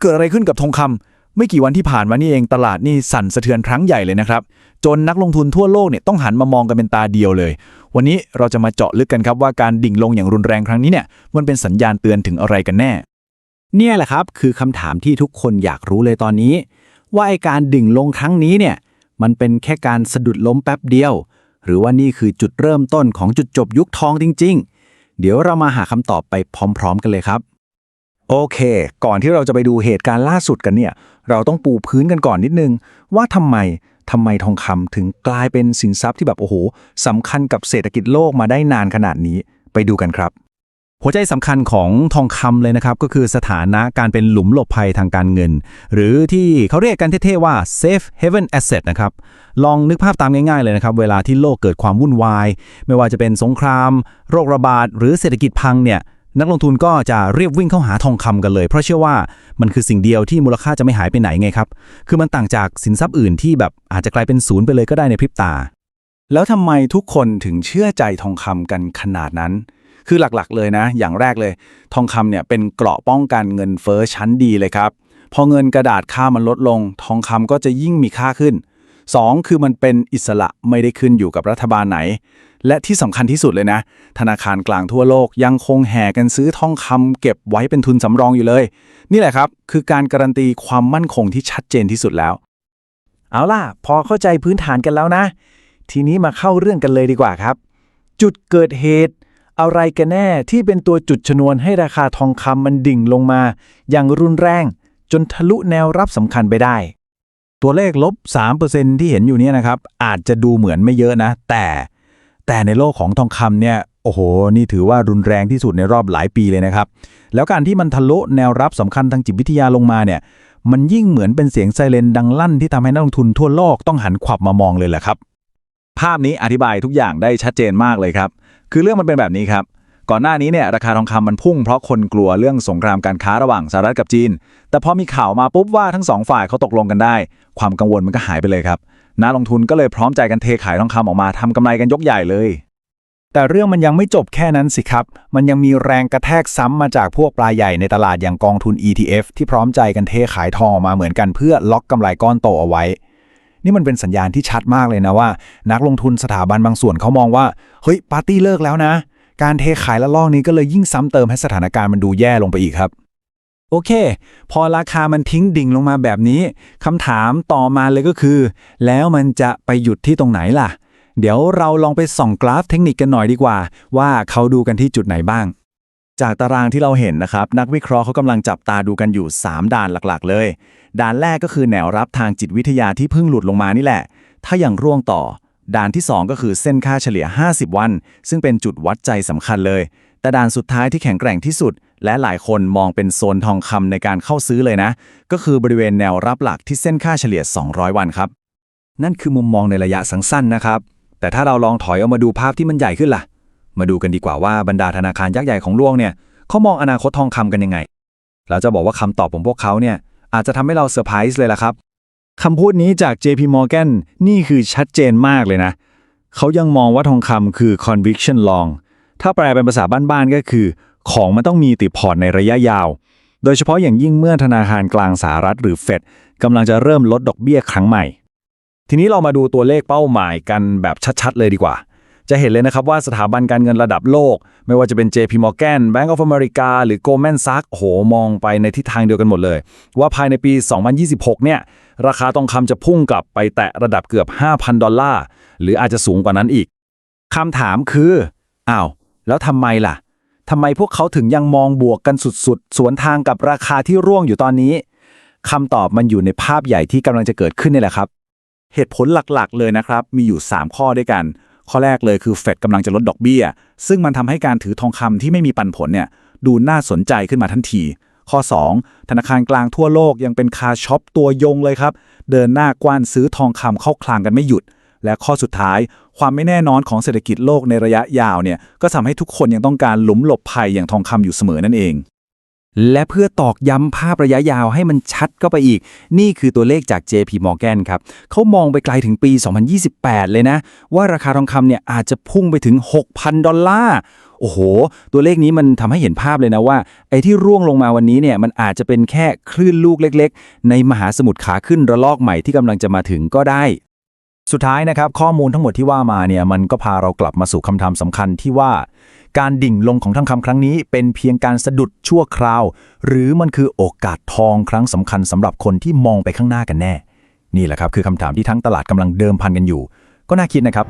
เกิดอะไรขึ้นกับทองคำไม่กี่วันที่ผ่านมานี่เองตลาดนี่สั่นสะเทือนครั้งใหญ่เลยนะครับ จนนักลงทุนทั่วโลกเนี่ยต้องหันมามองกันเป็นตาเดียวเลย วันนี้เราจะมาเจาะลึกกันครับว่าการดิ่งลงอย่างรุนแรงครั้งนี้เนี่ยมันเป็นสัญญาณเตือนถึงอะไรกันแน่ เนี่ยแหละครับคือคำถามที่ทุกคนอยากรู้เลยตอนนี้ ว่าไอการดิ่งลงครั้งนี้เนี่ยมันเป็นแค่การสะดุดล้มแป๊บเดียว หรือว่านี่คือจุดเริ่มต้นของจุดจบยุคทองจริง ๆ เดี๋ยวเรามาหาคำตอบไปพร้อม ๆ กันเลยครับ โอเค ก่อนที่เราจะไปดูเหตุการณ์ล่าสุดกันเนี่ย เราต้องปูพื้นกันก่อนนิดนึง ว่าทำไมทำไมทองคำถึงกลายเป็นสินทรัพย์ที่แบบโอ้โหสำคัญกับเศรษฐกิจโลกมาได้นานขนาดนี้ไปดูกันครับ หัวใจสำคัญของทองคำเลยนะครับ ก็คือสถานะการเป็นหลุมหลบภัยทางการเงิน หรือที่เขาเรียกกันเท่ๆว่า safe haven asset นะครับ ลองนึกภาพตามง่ายๆเลยนะครับ เวลาที่โลกเกิดความวุ่นวาย ไม่ว่าจะเป็นสงคราม โรคระบาด หรือเศรษฐกิจพังเนี่ย นักลงทุนก็จะเรียบวิ่งเข้าหาทองคำกันเลย เพราะเชื่อว่ามันคือสิ่งเดียวที่มูลค่าจะไม่หายไปไหนไงครับ คือมันต่างจากสินทรัพย์อื่นที่แบบอาจจะกลายเป็นศูนย์ไปเลยก็ได้ในพริบตา แล้วทำไมทุกคนถึงเชื่อใจทองคำกันขนาดนั้น คือหลักๆเลยนะ อย่างแรกเลย ทองคำเนี่ยเป็นเกราะป้องกันเงินเฟ้อชั้นดีเลยครับ พอเงินกระดาษค่ามันลดลง ทองคำก็จะยิ่งมีค่าขึ้น 2. คือมันเป็นอิสระไม่ได้ขึ้นอยู่กับรัฐบาลไหน และที่สำคัญที่สุดเลยนะ ธนาคารกลางทั่วโลกยังคงแห่กันซื้อทองคำเก็บไว้เป็นทุนสำรองอยู่เลย นี่แหละครับ คือการการันตีความมั่นคงที่ชัดเจนที่สุดแล้ว เอาล่ะ พอเข้าใจพื้นฐานกันแล้วนะ ทีนี้มาเข้าเรื่องกันเลยดีกว่าครับ จุดเกิดเหตุ อะไรกันแน่ที่เป็นตัวจุดชนวนให้ราคาทองคำมันดิ่งลงมา อย่างรุนแรง จนทะลุแนวรับสำคัญไปได้ตัวเลขลบ 3%ที่เห็นอยู่เนี่ยนะครับ อาจจะดูเหมือนไม่เยอะนะ แต่ แต่ในโลกของทองคำเนี่ยโอ้โห นี่ถือว่ารุนแรงที่สุดในรอบหลายปีเลยนะครับ แล้วการที่มันทะลุแนวรับสำคัญทางจิตวิทยาลงมาเนี่ย มันยิ่งเหมือนเป็นเสียงไซเรนดังลั่นที่ทำให้นักลงทุนทั่วโลกต้องหันขวับมามองเลยแหละครับ ภาพนี้อธิบายทุกอย่างได้ชัดเจนมากเลยครับ คือเรื่องมันเป็นแบบนี้ครับ ก่อนหน้านี้เนี่ยราคาทองคำมันพุ่งเพราะคนกลัวเรื่องสงครามการค้าระหว่างสหรัฐกับจีน แต่พอมีข่าวมาปุ๊บว่าทั้งสองฝ่ายเขาตกลงกันได้ ความกังวลมันก็หายไปเลยครับ นักลงทุนก็เลยพร้อมใจกันเทขายทองคำออกมาทำกำไรกันยกใหญ่เลย แต่เรื่องมันยังไม่จบแค่นั้นสิครับ มันยังมีแรงกระแทกซ้ำมาจากพวกปลายใหญ่ในตลาดอย่างกองทุน ETF ที่พร้อมใจกันเทขายทองออกมาเหมือนกันเพื่อล็อกกำไรก้อนโตเอาไว้ นี่มันเป็นสัญญาณที่ชัดมากเลยนะว่า นักลงทุนสถาบันบางส่วนเขามองว่าเฮ้ยปาร์ตี้เลิกแล้วนะ การเทขายละลอกนี้ก็เลยยิ่งซ้ำเติมให้สถานการณ์มันดูแย่ลงไปอีกครับ โอเค พอราคามันทิ้งดิ่งลงมาแบบนี้คำถามต่อมาเลยก็คือ แล้วมันจะไปหยุดที่ตรงไหนล่ะ เดี๋ยวเราลองไปส่องกราฟเทคนิคกันหน่อยดีกว่า ว่าเขาดูกันที่จุดไหนบ้าง จากตารางที่เราเห็นนะครับ นักวิเคราะห์เขากำลังจับตาดูกันอยู่ 3 ด่านหลักๆ เลย ด่านแรกก็คือแนวรับทางจิตวิทยาที่เพิ่งหลุดลงมานี่แหละ ถ้าอย่างร่วงต่อ ด่านที่ 2 ก็คือเส้นค่าเฉลี่ย 50 วัน ซึ่งเป็นจุดวัดใจสำคัญเลย แต่ด่านสุดท้ายที่แข็งแกร่งที่สุด และหลายคนมองเป็นโซนทองคำในการเข้าซื้อเลยนะ ก็คือบริเวณแนวรับหลักที่เส้นค่าเฉลี่ย 200 วันครับ นั่นคือมุมมองในระยะสั้นๆนะครับ แต่ถ้าเราลองถอยออกมาดูภาพที่มันใหญ่ขึ้นล่ะ มาดูกันดีกว่าว่าบรรดาธนาคารยักษ์ใหญ่ของโลกเนี่ยเขามองอนาคตทองคำกันยังไง เราจะบอกว่าคำตอบของพวกเขาเนี่ยอาจจะทำให้เราเซอร์ไพรส์เลยล่ะครับคำพูดนี้จาก JP Morgan นี่คือชัดเจนมากเลยนะ เขายังมองว่าทองคำคือ conviction long ถ้าแปลเป็นภาษาบ้านๆก็คือ ของมันต้องมีติดพอร์ตในระยะยาว โดยเฉพาะอย่างยิ่งเมื่อธนาคารกลางสหรัฐหรือเฟดกำลังจะเริ่มลดดอกเบี้ยครั้งใหม่ ทีนี้เรามาดูตัวเลขเป้าหมายกันแบบชัดๆ เลยดีกว่า จะเห็นเลยนะครับว่าสถาบันการเงินระดับโลก ไม่ว่าจะเป็น JP Morgan Bank of America หรือ Goldman Sachs โอ้โหมองไปในทิศทางเดียวกันหมดเลย ว่าภายในปี 2026 เนี่ยราคาทองคำจะพุ่งกลับไปแตะระดับเกือบ 5,000 ดอลลาร์หรืออาจจะสูงกว่านั้นอีกคำถามคืออ้าวแล้วทำไมล่ะ ทำไมพวกเขาถึงยังมองบวกกันสุดๆ สวนทางกับราคาที่ร่วงอยู่ตอนนี้คำตอบมันอยู่ในภาพใหญ่ที่กำลังจะเกิดขึ้นนี่แหละครับ เหตุผลหลักๆ เลยนะครับ มีอยู่ 3 ข้อด้วยกัน ข้อแรกเลยคือเฟดกำลังจะลดดอกเบี้ย ซึ่งมันทำให้การถือทองคำที่ไม่มีปันผลเนี่ยดูน่าสนใจขึ้นมาทันที ข้อ 2 ธนาคารกลางทั่วโลกยังเป็นคาช็อปตัวยงเลยครับ เดินหน้ากว้านซื้อทองคำเข้าคลางกันไม่หยุด และข้อสุดท้าย ความไม่แน่นอนของเศรษฐกิจโลกในระยะยาวเนี่ยก็ทำให้ทุกคนยังต้องการหลุมหลบภัยอย่างทองคำอยู่เสมอนั่นเอง และเพื่อตอกย้ำภาพระยะยาวให้มันชัดก็ไปอีก นี่คือตัวเลขจาก JP Morgan ครับเขามองไปไกลถึงปี 2028 เลยนะ ว่าราคาทองคำเนี่ยอาจจะพุ่งไปถึง 6,000 ดอลลาร์โอ้โห ตัวเลขนี้มันทำให้เห็นภาพเลยนะว่า ไอ้ที่ร่วงลงมาวันนี้เนี่ยมันอาจจะเป็นแค่คลื่นลูกเล็ก ๆ ในมหาสมุทรขาขึ้นระลอกใหม่ที่กำลังจะมาถึงก็ได้ สุดท้ายนะครับข้อมูลทั้งหมดที่ว่ามาเนี่ยมันก็พาเรากลับมาสู่คำถามสำคัญที่ว่า การดิ่งลงของทองคำครั้งนี้ เป็นเพียงการสะดุดชั่วคราว หรือมันคือโอกาสทองครั้งสำคัญสำหรับคนที่มองไปข้างหน้ากันแน่ นี่แหละครับคือคำถามที่ทั้งตลาดกำลังเดิมพันกันอยู่ ก็น่าคิดนะครับ